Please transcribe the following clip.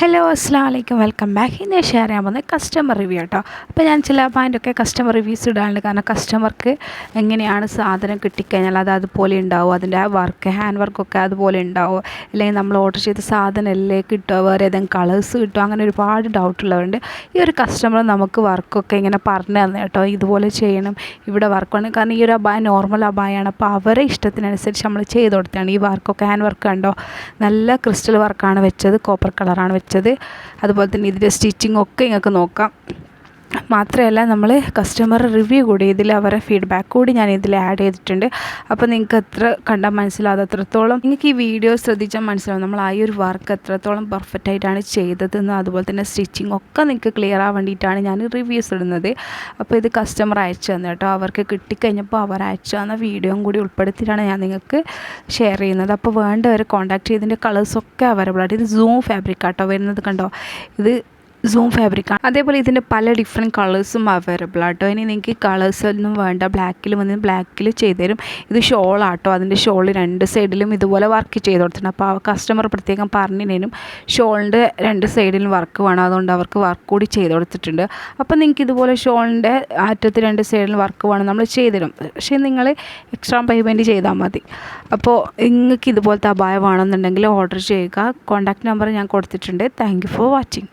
Hello അസ്സാം വലൈക്കും welcome back ഇന്ന് ഷെയർ ചെയ്യാൻ പോകുന്നത് കസ്റ്റമർ റിവ്യൂ കേട്ടോ അപ്പോൾ ഞാൻ ചില പാന്റൊക്കെ കസ്റ്റമർ റിവ്യൂസ് ഇടാറുണ്ട് കാരണം കസ്റ്റമർക്ക് എങ്ങനെയാണ് സാധനം കിട്ടിക്കഴിഞ്ഞാൽ അത് അതുപോലെ ഉണ്ടാവും. അതിന്റെ വർക്ക് ഹാൻഡ് വർക്കൊക്കെ അതുപോലെ ഉണ്ടാവും. അല്ലെങ്കിൽ നമ്മൾ ഓർഡർ ചെയ്ത സാധനം അല്ലേ കിട്ടുമോ വേറെ ഏതെങ്കിലും കളേഴ്സ് കിട്ടുമോ അങ്ങനെ ഒരുപാട് ഡൗട്ട് ഡൗട്ടുള്ളവരുണ്ട് ഈ ഒരു കസ്റ്റമർ നമുക്ക് വർക്കൊക്കെ ഇങ്ങനെ പറഞ്ഞു തന്നെ കേട്ടോ. ഇതുപോലെ ചെയ്യണം ഇവിടെ വർക്ക് വേണം. കാരണം ഈ ഒരു അബായ നോർമൽ അബായാണ്. അപ്പോൾ അവരെ ഇഷ്ടത്തിനനുസരിച്ച് നമ്മൾ ചെയ്ത് കൊടുത്താണ്. ഈ വർക്കൊക്കെ ഹാൻഡ് വർക്ക് കണ്ടോ? നല്ല ക്രിസ്റ്റൽ വർക്കാണ് വെച്ചത്. കോപ്പർ കളറാണ് വെച്ചത്. അതുപോലെ തന്നെ ഇതിന്റെ സ്റ്റിച്ചിങ് ഒക്കെ നിങ്ങൾക്ക് നോക്കാം. മാത്രമല്ല നമ്മൾ കസ്റ്റമർ റിവ്യൂ കൂടി ഇതിൽ അവരെ ഫീഡ്ബാക്ക് കൂടി ഞാൻ ഇതിൽ ആഡ് ചെയ്തിട്ടുണ്ട്. അപ്പോൾ നിങ്ങൾക്ക് എത്ര കണ്ടാൽ മനസ്സിലാവും നിങ്ങൾക്ക് ഈ വീഡിയോ ശ്രദ്ധിച്ചാൽ മനസ്സിലാവും. നമ്മൾ ആ ഒരു വർക്ക് എത്രത്തോളം പെർഫെക്റ്റ് ആയിട്ടാണ് ചെയ്തതെന്ന് അതുപോലെ തന്നെ സ്റ്റിച്ചിങ് ഒക്കെ നിങ്ങൾക്ക് ക്ലിയർ ആവാൻ വേണ്ടിയിട്ടാണ് ഞാൻ റിവ്യൂസ് ഇടുന്നത്. അപ്പോൾ ഇത് കസ്റ്റമർ അയച്ചു തന്നെ കേട്ടോ. അവർക്ക് കിട്ടിക്കഴിഞ്ഞപ്പോൾ അവർ അയച്ചു തന്ന വീഡിയോയും കൂടി ഉൾപ്പെടുത്തിയിട്ടാണ് ഞാൻ നിങ്ങൾക്ക് ഷെയർ ചെയ്യുന്നത്. അപ്പോൾ വേണ്ടവർ കോൺടാക്ട് ചെയ്തതിന്റെ കളേഴ്സൊക്കെ അവൈലബിൾ ആയിട്ട്. ഇത് സൂം ഫാബ്രിക് ആട്ടോ വരുന്നത് കണ്ടോ? ഇത് സൂം ഫാബ്രിക്കാണ് അതേപോലെ ഇതിന്റെ പല ഡിഫറെന്റ് കളേഴ്സും അവൈലബിൾ ആട്ടോ. ഇനി നിങ്ങൾക്ക് കളേഴ്സൊന്നും വേണ്ട. ബ്ലാക്കിൽ വന്ന് ബ്ലാക്കിൽ ചെയ്തുതരും ഇത് ഷോൾ ആട്ടോ. അതിന്റെ ഷോൾ രണ്ട് സൈഡിലും ഇതുപോലെ വർക്ക് ചെയ്ത് കൊടുത്തിട്ടുണ്ട്. അപ്പോൾ ആ കസ്റ്റമർ പ്രത്യേകം പറഞ്ഞതിനും ഷോളിന്റെ രണ്ട് സൈഡിലും വർക്ക് വേണം. അതുകൊണ്ട് അവർക്ക് വർക്ക് കൂടി ചെയ്ത് കൊടുത്തിട്ടുണ്ട്. അപ്പോൾ നിങ്ങൾക്ക് ഇതുപോലെ ഷോളിന്റെ അറ്റത്ത് രണ്ട് സൈഡിലും വർക്ക് വേണം നമ്മൾ ചെയ്തുതരും പക്ഷേ നിങ്ങൾ എക്സ്ട്രാ പേയ്മെന്റ് ചെയ്താൽ മതി. അപ്പോൾ നിങ്ങൾക്ക് ഇതുപോലത്തെ അപായം വേണമെന്നുണ്ടെങ്കിൽ ഓർഡർ ചെയ്യുക. കോൺടാക്റ്റ് നമ്പർ ഞാൻ കൊടുത്തിട്ടുണ്ട്. Thank you for watching